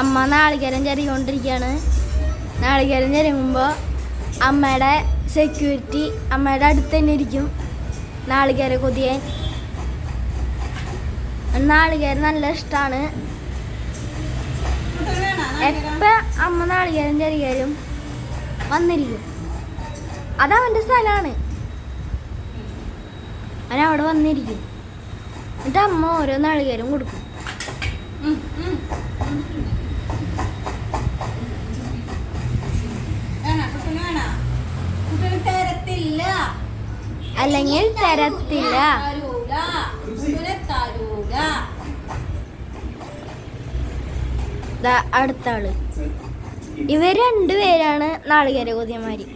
അമ്മ നാളികേരം ചെറികൊണ്ടിരിക്കുകയാണ് നാളികേരം ചെറിയുമ്പോൾ അമ്മയുടെ സെക്യൂരിറ്റി അമ്മയുടെ അടുത്ത് തന്നെ ഇരിക്കും. നാളികേര കൊതിയൻ. നാളികേരം നല്ല ഇഷ്ടമാണ് എപ്പോൾ അമ്മ നാളികേരം ചെറിയാലും വന്നിരിക്കും. അതവന്റെ സ്ഥലമാണ് അവൻ അവിടെ വന്നിരിക്കും. എന്നിട്ട് അമ്മ ഓരോ നാളികേരം കൊടുക്കും തരത്തില്ല അല്ലെങ്കിൽ തരത്തില്ല. ഇവർ അടുത്ത ആൾ. ഇവർ രണ്ടുപേരാണ് നാളികേര കൊതിയന്മാര്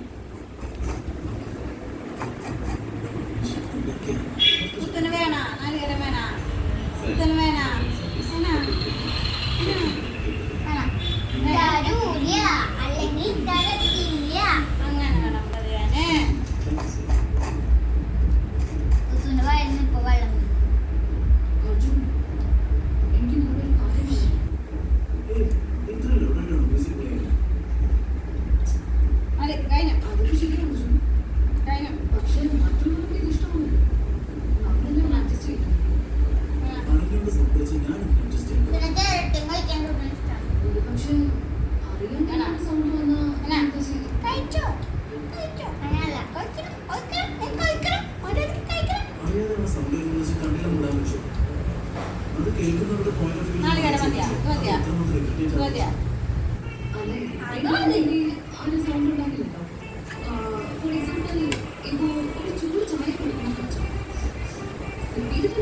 ചേരട്ടും കഴിക്കാൻ കഴിച്ചോ? കഴിച്ചോ? അങ്ങനല്ല കഴിക്കണം. കഴിക്കണം. ഞാൻ കഴിക്കണം. ഓരോരുത്തർ കഴിക്കണം. നാളികേരം മതിയാ. ഇത് മതിയാ. ഇത് മതിയാ. ഫോർ എക്സാമ്പിൾ ഇപ്പോൾ ഒരു ചൂട് ചായ കുടിക്കണം ഇതിൽ